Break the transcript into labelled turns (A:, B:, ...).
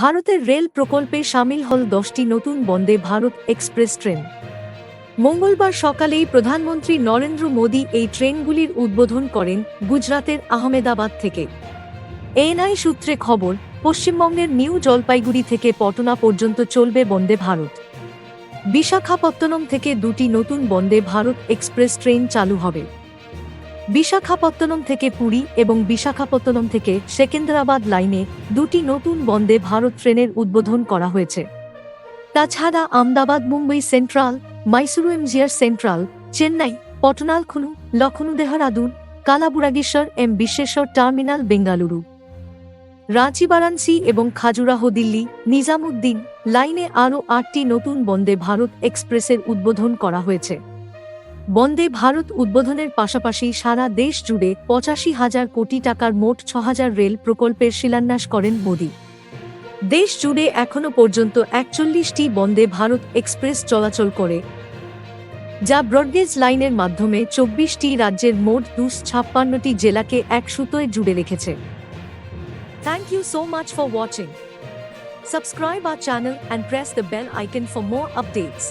A: ভারতের রেল প্রকল্পে সামিল হল দশটি নতুন বন্দে ভারত এক্সপ্রেস ট্রেন। মঙ্গলবার সকালেই প্রধানমন্ত্রী নরেন্দ্র মোদী এই ট্রেনগুলির উদ্বোধন করেন গুজরাতের আহমেদাবাদ থেকে। এনআই সূত্রে খবর, পশ্চিমবঙ্গের নিউ জলপাইগুড়ি থেকে পটনা পর্যন্ত চলবে বন্দে ভারত। বিশাখাপত্তনম থেকে দুটি নতুন বন্দে ভারত এক্সপ্রেস ট্রেন চালু হবে। বিশাখাপত্তনম থেকে পুরী এবং বিশাখাপত্তনম থেকে সেকেন্দ্রাবাদ লাইনে দুটি নতুন বন্দে ভারত ট্রেনের উদ্বোধন করা হয়েছে। তাছাড়া আমদাবাদ মুম্বই সেন্ট্রাল, মাইসুরু এমজিআর সেন্ট্রাল, চেন্নাই পটনালখুনু লখনউ দেহরাদুন, কালাবুরাগেশ্বর এম বিশ্বেশ্বর টার্মিনাল বেঙ্গালুরু। রাঁচি বারাণসী এবং খাজুরাহ দিল্লি, নিজামুদ্দিন লাইনে আরও আটটি নতুন বন্দে ভারত এক্সপ্রেসের উদ্বোধন করা হয়েছে। বন্দে ভারত উদ্বোধনের পাশাপাশি সারা দেশ জুড়ে পঁচাশি হাজার কোটি টাকার মোট ছ হাজার রেল প্রকল্পের শিলান্যাস করেন মোদী। দেশ জুড়ে এখনও পর্যন্ত একচল্লিশটি বন্দে ভারত এক্সপ্রেস চলাচল করে, যা ব্রডগেজ লাইনের মাধ্যমে চব্বিশটি রাজ্যের মোট দুশ ছাপ্পান্নটি জেলাকে এক সুতোয় জুড়ে রেখেছে। Thank you so much for watching Subscribe our channel and press the bell icon for more updates.